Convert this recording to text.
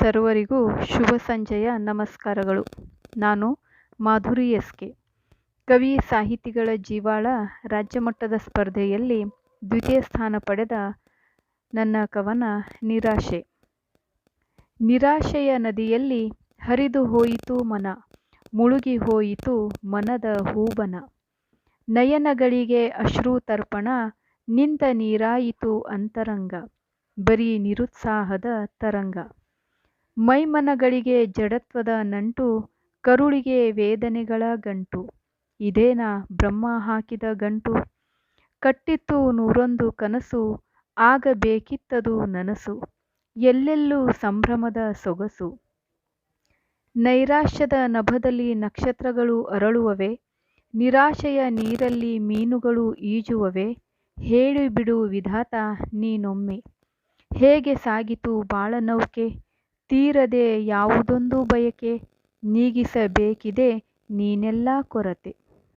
ಸರ್ವರಿಗೂ ಶುಭ ಸಂಜೆಯ ನಮಸ್ಕಾರಗಳು. ನಾನು ಮಾಧುರಿ ಎಸ್ ಕೆ ಕವಿ, ಸಾಹಿತಿಗಳ ಜೀವಾಳ ರಾಜ್ಯಮಟ್ಟದ ಸ್ಪರ್ಧೆಯಲ್ಲಿ ದ್ವಿತೀಯ ಸ್ಥಾನ ಪಡೆದ ನನ್ನ ಕವನ ನಿರಾಶೆ. ನಿರಾಶೆಯ ನದಿಯಲ್ಲಿ ಹರಿದು ಹೋಯಿತು ಮನ, ಮುಳುಗಿ ಹೋಯಿತು ಮನದ ಹೂಬನ. ನಯನಗಳಿಗೆ ಅಶ್ರು ತರ್ಪಣ ನಿಂತ ನೀರಾಯಿತು ಅಂತರಂಗ, ಬರೀ ನಿರುತ್ಸಾಹದ ತರಂಗ. ಮೈಮನಗಳಿಗೆ ಜಡತ್ವದ ನಂಟು, ಕರುಳಿಗೆ ವೇದನೆಗಳ ಗಂಟು. ಇದೇನಾ ಬ್ರಹ್ಮ ಹಾಕಿದ ಗಂಟು? ಕಟ್ಟಿತ್ತು ನೂರೊಂದು ಕನಸು ಆಗಬೇಕಿತ್ತದು ನನಸು. ಎಲ್ಲೆಲ್ಲೂ ಸಂಭ್ರಮದ ಸೊಗಸು. ನೈರಾಶ್ಯದ ನಭದಲ್ಲಿ ನಕ್ಷತ್ರಗಳು ಅರಳುವವೆ, ನಿರಾಶೆಯ ನೀರಲ್ಲಿ ಮೀನುಗಳು ಈಜುವವೆ, ಹೇಳಿಬಿಡು ವಿಧಾತ ನೀನೊಮ್ಮೆ. ಹೇಗೆ ಸಾಗಿತು ಬಾಳನೌಕೆ? ತೀರದೆ ಯಾವುದೊಂದು ಬಯಕೆ ನೀಗಿಸಬೇಕಿದೆ ನೀನೆಲ್ಲ ಕೊರತೆ.